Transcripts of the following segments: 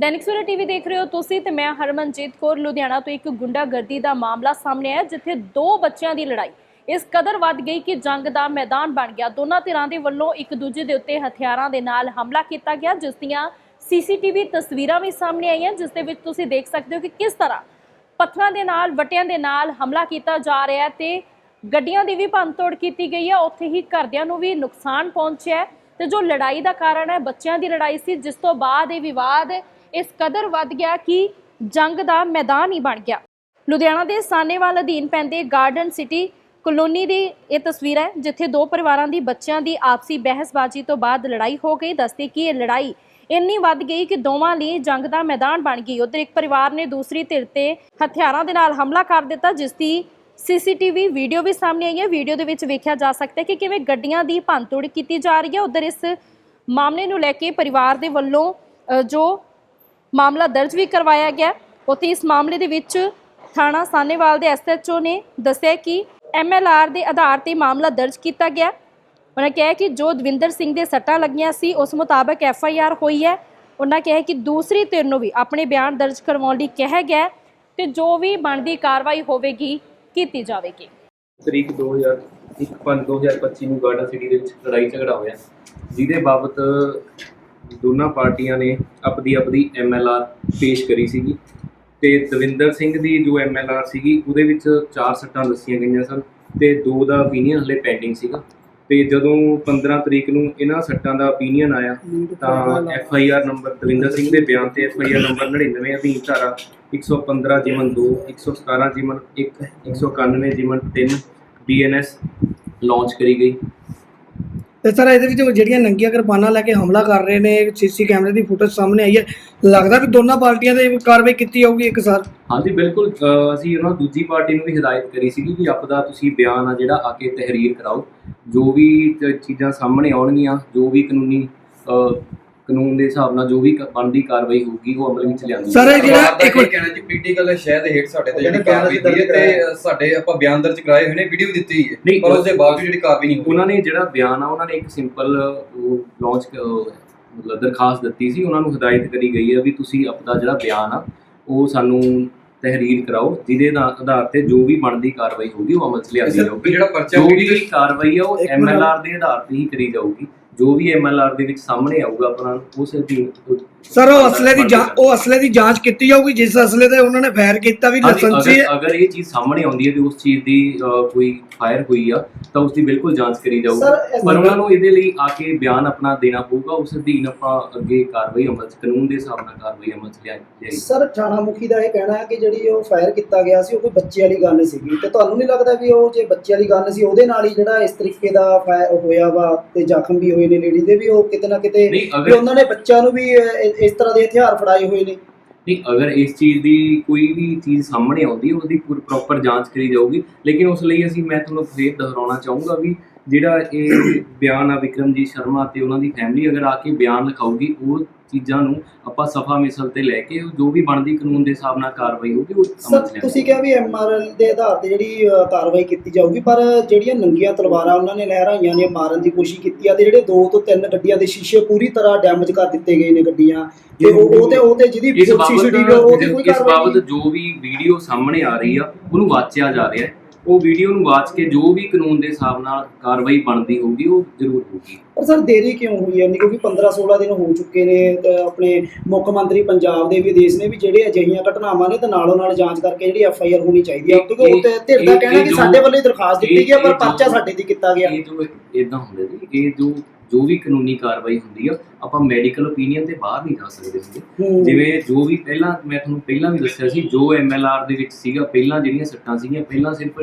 Dainik Savera TV ਦੇਖ ਰਹੇ ਹੋ ਤੁਸੀਂ ਤੇ ਮੈਂ ਹਰਮਨਜੀਤ ਕੌਰ, ਲੁਧਿਆਣਾ ਤੋਂ ਇੱਕ ਗੁੰਡਾਗਰਦੀ ਦਾ ਮਾਮਲਾ ਸਾਹਮਣੇ ਆਇਆ, ਜਿੱਥੇ ਦੋ ਬੱਚਿਆਂ ਦੀ ਲੜਾਈ। ਇਸ ਕਦਰ ਵੱਧ ਗਈ ਕਿ ਜੰਗ ਦਾ ਮੈਦਾਨ ਬਣ ਗਿਆ। ਦੋਨਾਂ ਧਿਰਾਂ ਦੇ ਵੱਲੋਂ ਇੱਕ ਦੂਜੇ ਦੇ ਉੱਤੇ ਹਥਿਆਰਾਂ ਦੇ ਨਾਲ ਹਮਲਾ ਕੀਤਾ ਗਿਆ, ਜਿਸ ਦੀਆਂ ਸੀਸੀਟੀਵੀ ਤਸਵੀਰਾਂ ਵੀ ਸਾਹਮਣੇ ਆਈਆਂ, ਜਿਸ ਦੇ ਵਿੱਚ ਤੁਸੀਂ ਦੇਖ ਸਕਦੇ ਹੋ ਕਿ ਕਿਸ ਤਰ੍ਹਾਂ ਪੱਥਰਾਂ ਦੇ ਨਾਲ, ਵਟਿਆਂ ਦੇ ਨਾਲ ਹਮਲਾ ਕੀਤਾ ਜਾ ਰਿਹਾ ਤੇ ਗੱਡੀਆਂ ਦੀ ਵੀ ਭੰਨਤੋੜ ਕੀਤੀ ਗਈ ਹੈ। ਉੱਥੇ ਹੀ ਘਰਦਿਆਂ ਨੂੰ ਵੀ ਨੁਕਸਾਨ ਪਹੁੰਚਿਆ ਤੇ ਜੋ ਲੜਾਈ ਦਾ ਕਾਰਨ ਹੈ, ਬੱਚਿਆਂ ਦੀ ਲੜਾਈ ਸੀ, ਜਿਸ ਤੋਂ ਬਾਅਦ ਇਹ ਵਿਵਾਦ ਇਸ ਕਦਰ ਵੱਧ ਗਿਆ ਕਿ ਜੰਗ ਦਾ ਮੈਦਾਨ ਹੀ ਬਣ ਗਿਆ। ਲੁਧਿਆਣਾ ਦੇ ਸਾਨੇਵਾਲ ਅਧੀਨ ਪੈਂਦੇ ਗਾਰਡਨ ਸਿਟੀ ਕਲੋਨੀ ਦੀ ਇਹ ਤਸਵੀਰ ਹੈ, ਜਿੱਥੇ ਦੋ ਪਰਿਵਾਰਾਂ ਦੀ ਬੱਚਿਆਂ ਦੀ ਆਪਸੀ ਬਹਿਸਬਾਜ਼ੀ ਤੋਂ ਬਾਅਦ ਲੜਾਈ ਹੋ ਗਈ। ਦੱਸਦੇ ਕਿ ਇਹ ਲੜਾਈ ਇੰਨੀ ਵੱਧ ਗਈ ਕਿ ਦੋਵਾਂ ਲਈ ਜੰਗ ਦਾ ਮੈਦਾਨ ਬਣ ਗਈ। ਉਧਰ ਇੱਕ ਪਰਿਵਾਰ ਨੇ ਦੂਸਰੀ ਧਿਰ ਤੇ ਹਥਿਆਰਾਂ ਦੇ ਨਾਲ ਹਮਲਾ ਕਰ ਦਿੱਤਾ, ਜਿਸ ਦੀ ਸੀਸੀਟੀਵੀ ਵੀਡੀਓ ਵੀ ਸਾਹਮਣੇ ਆਈ ਹੈ। ਵੀਡੀਓ ਦੇ ਵਿੱਚ ਵੇਖਿਆ ਜਾ ਸਕਦਾ ਹੈ ਕਿ ਕਿਵੇਂ ਗੱਡੀਆਂ ਦੀ ਭੰਨਤੋੜ ਕੀਤੀ ਜਾ ਰਹੀ ਹੈ। ਉਧਰ ਇਸ ਮਾਮਲੇ ਨੂੰ ਲੈ ਕੇ ਪਰਿਵਾਰ ਦੇ ਵੱਲੋਂ ਜੋ ਮਾਮਲਾ ਦਰਜ ਵੀ ਕਰਵਾਇਆ ਗਿਆ। ਉੱਥੇ ਇਸ ਮਾਮਲੇ ਦੇ ਵਿੱਚ ਥਾਣਾ ਸਾਨੇਵਾਲ ਦੇ ਐਸਐਚਓ ਨੇ ਦੱਸਿਆ ਕਿ ਐਮਐਲਆਰ ਦੇ ਆਧਾਰ ਤੇ ਮਾਮਲਾ ਦਰਜ ਕੀਤਾ ਗਿਆ। ਉਹਨਾਂ ਕਿਹਾ ਕਿ ਜੋ ਦਵਿੰਦਰ ਸਿੰਘ ਦੇ ਸੱਟਾਂ ਲੱਗੀਆਂ ਸੀ, ਉਸ ਮੁਤਾਬਕ ਐਫਆਈਆਰ ਹੋਈ ਹੈ। ਉਹਨਾਂ ਕਿਹਾ ਕਿ ਦੂਸਰੀ ਧਿਰ ਨੂੰ ਵੀ ਆਪਣੇ ਬਿਆਨ ਦਰਜ ਕਰਵਾਉਣ ਲਈ ਕਿਹਾ ਗਿਆ ਤੇ ਜੋ ਵੀ ਬਣਦੀ ਕਾਰਵਾਈ ਹੋਵੇਗੀ, ਕੀਤੀ ਜਾਵੇਗੀ। ਤਰੀਕ 2001 ਪੰਜ 2025 ਨੂੰ ਗਾਰਡਨ ਸਿਟੀ ਦੇ ਵਿੱਚ ਲੜਾਈ ਝਗੜਾ ਹੋਇਆ। ਜਿਹਦੇ ਬਾਬਤ ਦੋਨਾਂ ਪਾਰਟੀਆਂ ਨੇ ਆਪਦੀ ਆਪਦੀ ਐਮਐਲਆਰ ਪੇਸ਼ ਕਰੀ ਸੀਗੀ। ਤੇ ਦਵਿੰਦਰ ਸਿੰਘ ਦੀ ਜੋ ਐਮਐਲਆਰ ਸੀਗੀ, ਉਹਦੇ ਵਿੱਚ ਚਾਰ ਸੱਟਾਂ ਦੱਸੀਆਂ ਗਈਆਂ ਸਨ ਤੇ ਦੋ ਦਾ opinion ਹਲੇ ਪੈਂਡਿੰਗ ਸੀਗਾ। ਤੇ ਜਦੋਂ 15 ਤਰੀਕ ਨੂੰ ਇਹਨਾਂ ਸੱਟਾਂ ਦਾ opinion ਆਇਆ, ਤਾਂ ਐਫਆਈਆਰ ਨੰਬਰ ਦਵਿੰਦਰ ਸਿੰਘ ਦੇ ਬਿਆਨ ਤੇ ਐਫਆਈਆਰ ਨੰਬਰ 99 ਅਧੀਨ ਧਾਰਾ 115 ਜਿਮਨ 2 117 ਜਿਮਨ 1 191 ਜਿਮਨ 3 ਬੀਐਨਐਸ ਲਾਂਚ ਕਰੀ ਗਈ। ਤੇ ਸਰ ਇਹਦੇ ਵਿੱਚ ਜਿਹੜੀਆਂ ਨੰਗੀਆਂ ਕਿਰਪਾਨਾਂ ਲੈ ਕੇ ਹਮਲਾ ਕਰ ਰਹੇ ਨੇ ਸੀਸੀ ਕੈਮਰੇ ਦੀ ਫੁਟੇਜ ਸਾਹਮਣੇ ਆਈ ਹੈ। ਲੱਗਦਾ ਕਿ ਦੋਨਾਂ ਪਾਰਟੀਆਂ ਦੇ ਕਾਰਵਾਈ ਕੀਤੀ ਜਾਊਗੀ ਇੱਕ ਸਾਰ। ਹਾਂਜੀ, ਬਿਲਕੁਲ ਅਸੀਂ ਉਹਨਾਂ ਦੂਜੀ ਪਾਰਟੀ ਨੂੰ ਵੀ ਹਦਾਇਤ ਕਰੀ ਸੀਗੀ ਕਿ ਆਪਦਾ ਤੁਸੀਂ ਬਿਆਨ ਆ ਜਿਹੜਾ ਆ ਕੇ ਤਹਿਰੀਰ ਕਰਾਓ। ਜੋ ਵੀ ਚੀਜ਼ਾਂ ਸਾਹਮਣੇ ਆਉਣਗੀਆਂ, ਜੋ ਵੀ ਕਾਨੂੰਨੀ ਕਾਨੂੰਨ ਦੇ ਹਿਸਾਬ ਨਾਲ ਜੋ ਵੀ ਕ- ਬਣਦੀ ਕਾਰਵਾਈ ਹੋਊਗੀ ਉਹ ਅਮਲ ਵਿੱਚ ਲਿਆਂਦੀ ਸਰ, ਇਹ। ਜਿਹੜਾ ਇੱਕ ਕੀ ਕਹਿਣਾ ਜੀ ਪੀਟੀਕਲ ਸ਼ਹਿਦ ਹੇਠ ਸਾਡੇ ਤੇ ਜਿਹੜੀ ਕਾਰਵਾਈ ਕੀਤੀ ਹੈ ਤੇ ਸਾਡੇ ਆਪਾਂ ਬਿਆਨ ਦਰਜ ਕਰਾਏ ਹੋਏ ਨੇ ਵੀਡੀਓ ਵੀ ਦਿੱਤੀ ਹੈ। ਪਰ ਉਸ ਦੇ ਬਾਵਜੂਦ ਜਿਹੜੀ ਕਾਰਵਾਈ ਨਹੀਂ ਹੋਈ। ਉਹਨਾਂ ਨੇ ਜਿਹੜਾ ਬਿਆਨ ਆ ਉਹਨਾਂ ਨੇ ਇੱਕ ਸਿੰਪਲ ਲਾਂਚ ਮਤਲਬ ਦਰਖਾਸਤ ਦਿੱਤੀ ਸੀ ਉਹਨਾਂ ਨੂੰ ਹਦਾਇਤ ਕਰੀ ਗਈ ਹੈ ਵੀ ਤੁਸੀਂ ਆਪਦਾ ਜਿਹੜਾ ਬਿਆਨ ਆ ਉਹ ਸਾਨੂੰ ਤਹਿਰੀਰ ਕਰਾਓ ਜਿਹਦੇ ਦਾ ਆਧਾਰ ਤੇ ਜੋ ਵੀ ਬਣਦੀ ਕਾਰਵਾਈ ਹੋਊਗੀ ਉਹ ਅਮਲ 'ਚ ਲਿਆਂਦੀ ਜਾਊਗੀ। ਜਿਹੜਾ ਪਰਚਾ ਜੋ ਵੀ ਕਾਰਵਾਈ ਆ ਉਹ ਮਿੰਟ। ਐਮਐਲਆਰ ਦੇ ਆਧਾਰ ਤੇ ਹੀ ਕਰੀ ਜਾਊਗੀ। ਜੋ ਵੀ ਐਮਐਲਆਰ ਦੇ ਵਿੱਚ ਸਾਹਮਣੇ ਆਊਗਾ ਆਪਣਾ ਉਸ ਅਧੀਨ ਸਰ ਉਹ ਅਸਲੇ ਦੀ ਜਾਂਚ ਉਹ ਅਸਲੇ ਦੀ ਜਾਂਚ ਕੀਤੀ ਜਾਊਗੀ ਜਿਸ ਅਸਲੇ ਤੇ ਉਹਨਾਂ ਨੇ ਫਾਇਰ ਕੀਤਾ ਵੀ ਹਾਂਜੀ, ਲਾਇਸੈਂਸੀ ਅਗਰ ਅਗਰ ਇਹ ਚੀਜ਼ ਸਾਹਮਣੇ ਆਉਂਦੀ ਹੈ ਕਿ ਉਸ ਚੀਜ਼ ਦੀ ਕੋਈ ਫਾਇਰ ਹੋਈ ਆ ਤਾਂ ਉਸ ਦੀ ਬਿਲਕੁਲ ਜਾਂਚ ਕਰੀ ਜਾਊਗੀ। ਇਸ ਪਰ ਉਹਨਾਂ ਨੂੰ ਇਹਦੇ ਲਈ ਆ ਕੇ ਬਿਆਨ ਆਪਣਾ ਦੇਣਾ ਪਊਗਾ ਉਸ ਅਧੀਨ ਆਪਾਂ ਅੱਗੇ ਕਾਰਵਾਈ ਅਮਲ 'ਚ ਕਾਨੂੰਨ ਦੇ ਹਿਸਾਬ ਨਾਲ ਕਾਰਵਾਈ ਅਮਲ 'ਚ ਲਿਆਈ। ਜਾਏਗੀ ਸਰ ਥਾਣਾ ਮੁਖੀ ਦਾ ਇਹ ਕਹਿਣਾ ਹੈ ਕਿ ਜਿਹੜੀ ਉਹ ਫਾਇਰ ਕੀਤਾ ਗਿਆ ਸੀ ਉਹ ਕੋਈ ਬੱਚੇ ਵਾਲੀ ਗਨ ਸੀਗੀ। ਤੇ ਤੁਹਾਨੂੰ ਨਹੀਂ ਲੱਗਦਾ ਵੀ ਉਹ ਜੇ ਬੱਚੇ ਵਾਲੀ ਗਨ ਸੀ ਉਹਦੇ ਨਾਲ ਹੀ ਜਿਹੜਾ ਇਸ ਤਰੀਕੇ ਦਾ ਫਾਇਰ ਹੋਇਆ ਵਾ ਤੇ ਜ਼ਖਮ ਵੀ ਹੋਏ ਨੇ ਲੇਡੀ ਦੇ ਵੀ ਉਹ ਕਿਤੇ ਨਾ ਕਿਤੇ ਵੀ ਉਹਨਾਂ ਨੇ ਬੱਚਿਆਂ ਨੂੰ ਵੀ ਇਸ ਤਰ੍ਹਾਂ ਦੇ ਹਥਿਆਰ ਫੜਾਏ ਹੋਏ ਨੇ। ਨਹੀਂ ਅਗਰ ਇਸ ਚੀਜ਼ ਦੀ ਕੋਈ ਵੀ ਚੀਜ਼ ਸਾਹਮਣੇ ਆਉਂਦੀ ਹੈ ਉਹਦੀ ਪ੍ਰੋਪਰ ਜਾਂਚ ਕਰੀ ਜਾਊਗੀ। ਲੇਕਿਨ ਉਸ ਲਈ ਅਸੀਂ ਮੈਂ ਤੁਹਾਨੂੰ ਫੇਰ ਦੁਹਰਾਉਣਾ ਚਾਹੂੰਗਾ ਵੀ ਜਿਹੜਾ ਇਹ ਬਿਆਨ ਆ ਵਿਕਰਮਜੀਤ ਸ਼ਰਮਾ ਤੇ ਉਹਨਾਂ ਦੀ ਫੈਮਿਲੀ ਅਗਰ ਆ ਕੇ ਬਿਆਨ ਲਿਖਾਊਗੀ ਉਹ ਚੀਜ਼ਾਂ ਨੂੰ ਆਪਾਂ ਸਫਾ ਮਿਸਲ ਤੇ ਲੈ ਕੇ ਉਹ ਜੋ ਵੀ ਬਣਦੀ ਕਾਨੂੰਨ ਦੇ ਹਿਸਾਬ ਨਾਲ ਕਾਰਵਾਈ ਹੋਊਗੀ ਉਹ 'ਚ ਲਿਆਂਦੀ ਤੁਸੀਂ ਕਿਹਾ ਵੀ ਐਮਆਰਐਲ ਦੇ ਆਧਾਰ ਤੇ ਜਿਹੜੀ ਕਾਰਵਾਈ ਕੀਤੀ ਜਾਊਗੀ ਪਰ ਜਿਹੜੀਆਂ ਨੰਗੀਆਂ ਤਲਵਾਰਾਂ ਉਹਨਾਂ ਨੇ ਲਹਿਰਾਈਆਂ ਨੇ ਮਾਰਨ ਦੀ ਕੋਸ਼ਿਸ਼ ਕੀਤੀ ਆ ਤੇ ਜਿਹੜੇ ਦੋ ਤੋਂ ਤਿੰਨ ਗੱਡੀਆਂ ਦੇ ਸ਼ੀਸ਼ੇ ਪੂਰੀ ਤਰ੍ਹਾਂ ਡੈਮੇਜ ਕਰ ਦਿੱਤੇ ਗਏ ਨੇ ਗੱਡੀਆਂ। ਤੇ ਉਹ ਉਹ ਤੇ ਉਹ ਤੇ ਜਿਹਦੀ ਸੀਸੀਟੀਵੀ ਉਹਦੀ ਕੋਈ ਇਸ ਕਾਰਵਾਈ ਬਾਬਤ ਜੋ ਵੀ ਵੀਡੀਓ ਸਾਹਮਣੇ ਆ ਰਹੀ ਆ ਉਹਨੂੰ ਵਾਚਿਆ ਜਾ ਰਿਹਾ ਹੈ। ਉਹ ਵੀਡੀਓ ਨੂੰ ਵਾਚ ਕੇ ਜੋ ਵੀ ਕਾਨੂੰਨ ਦੇ ਹਿਸਾਬ ਨਾਲ ਕਾਰਵਾਈ ਬਣਦੀ ਹੋਊਗੀ ਉਹ ਜ਼ਰੂਰ ਹੋਊਗੀ। ਪਰ ਸਰ ਦੇਰੀ ਕਿਉਂ ਹੋਈ ਹੈ? ਕਿਉਂਕਿ 15 16 ਦਿਨ ਹੋ ਚੁੱਕੇ ਨੇ ਤੇ ਆਪਣੇ ਮੁੱਖ ਮੰਤਰੀ ਪੰਜਾਬ ਦੇ ਵੀ ਦੇਸ਼ ਨੇ ਵੀ ਜਿਹੜੇ ਅਜਿਹੀਆਂ ਘਟਨਾਵਾਂ ਨੇ ਤੇ ਨਾਲੋਂ ਨਾਲ ਜਾਂਚ ਕਰਕੇ ਜਿਹੜੀ ਐਫ ਆਈ ਆਰ ਹੋਣੀ ਚਾਹੀਦੀ ਹੈ। ਕਿਉਂਕਿ ਉਹ ਤੇ ਧਿਰ ਦਾ ਕਹਿਣਾ ਕਿ ਸਾਡੇ ਵੱਲੋਂ ਹੀ ਦਰਖਾਸਤ ਦਿੱਤੀ ਗਈ ਹੈ ਪਰ ਪਰਚਾ ਸਾਡੇ ਦੀ ਕੀਤਾ ਗਿਆ। ਇਹ ਜੋ ਇਦਾਂ ਹੁੰਦਾ ਜੀ ਇਹ ਜੋ ਜੋ ਵੀ ਕਾਨੂੰਨੀ ਕਾਰਵਾਈ ਹੁੰਦੀ ਆ ਆਪਾਂ ਮੈਡੀਕਲ ਓਪੀਨੀਅਨ ਤੇ ਬਾਹਰ ਨਹੀਂ ਜਾ ਸਕਦੇ ਹੁੰਦੇ। ਜਿਵੇਂ ਜੋ ਵੀ ਪਹਿਲਾਂ ਮੈਂ ਤੁਹਾਨੂੰ ਪਹਿਲਾਂ ਵੀ ਦੱਸਿਆ ਸੀ ਜੋ ਐਮਐਲਆਰ ਦੇ ਵਿੱਚ ਸੀਗਾ ਪਹਿਲਾਂ ਜਿਹੜੀਆਂ ਸੱਟਾਂ ਸੀਗੀਆਂ ਪਹਿਲਾਂ ਸਿਰਫ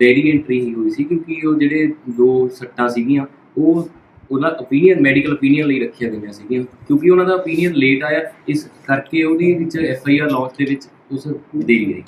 ਡੈਡੀ ਐਂਟਰੀ ਹੀ ਹੋਈ ਸੀ ਕਿਉਂਕਿ ਉਹ ਜਿਹੜੇ ਦੋ ਸੱਟਾਂ ਸੀਗੀਆਂ ਉਹ ਉਹਨਾਂ ਓਪੀਨੀਅਨ ਮੈਡੀਕਲ ਓਪੀਨੀਅਨ ਲਈ ਰੱਖੀਆਂ ਗਈਆਂ ਸੀਗੀਆਂ। ਕਿਉਂਕਿ ਉਹਨਾਂ ਦਾ ਓਪੀਨੀਅਨ ਲੇਟ ਆਇਆ ਇਸ ਕਰਕੇ ਉਹਦੇ ਵਿੱਚ ਐਫਆਈਆਰ ਲਾਂਚ ਦੇ ਵਿੱਚ ਉਸ ਦੇਰੀ ਆਈ